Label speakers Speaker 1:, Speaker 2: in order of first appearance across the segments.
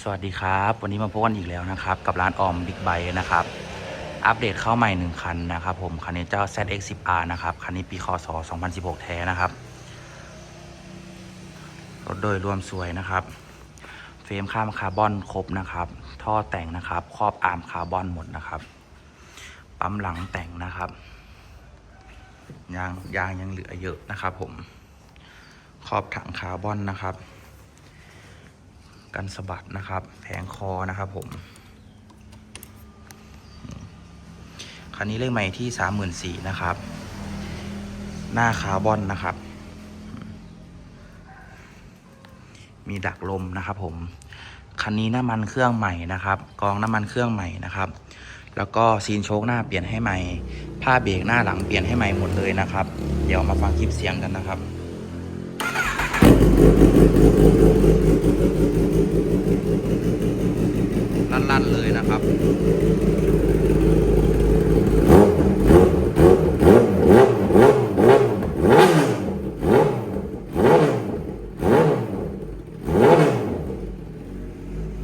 Speaker 1: สวัสดีครับ วันนี้มาพบกันอีกแล้วนะครับ กับร้านออมบิ๊กไบนะครับ อัปเดตเข้าใหม่หนึ่งคันนะครับ ผม คันนี้เจ้า ZX10R นะครับ คันนี้ปีคศ2016 แท้นะครับ รถโดยรวมสวยนะครับ เฟรมข้ามคาร์บอนครบนะครับ ท่อแต่งนะครับ ครอบอาร์มคาร์บอนหมดนะครับ ปั๊มหลังแต่งนะครับ ยางยางยังเหลือเยอะนะครับ ผม ครอบถังคาร์บอนนะครับ กันสะบัดนะครับ แผงคอนะครับผม คันนี้เลขใหม่ที่สามหมื่นสี่นะครับ หน้าคาร์บอนนะครับ มีดักลมนะครับผม คันนี้น้ำมันเครื่องใหม่นะครับ กองน้ำมันเครื่องใหม่นะครับ แล้วก็ซีนโชคหน้าเปลี่ยนให้ใหม่ ผ้าเบรกหน้าหลังเปลี่ยนให้ใหม่หมดเลยนะครับ เดี๋ยวมาฟังคลิปเสียงกันนะครับ ลั่นๆเลยนะครับ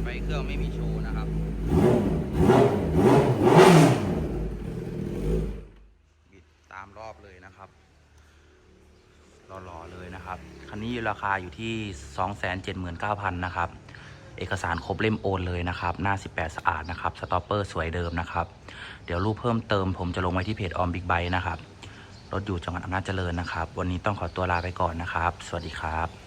Speaker 1: ไฟเครื่องไม่มีโชว์นะครับบิดตามรอบเลยนะครับรอๆเลยนะครับ คันนี้ราคาอยู่ที่ 279,000 นะครับ เอกสารครบเล่มโอนเลยนะครับ หน้า 18 สะอาดนะครับ สต็อปเปอร์สวยเดิมนะครับ เดี๋ยวรูปเพิ่มเติมผมจะลงไว้ที่เพจออมบิ๊กไบนะครับ รถอยู่จังหวัดอำนาจเจริญนะครับ วันนี้ต้องขอตัวลาไปก่อนนะครับ สวัสดีครับ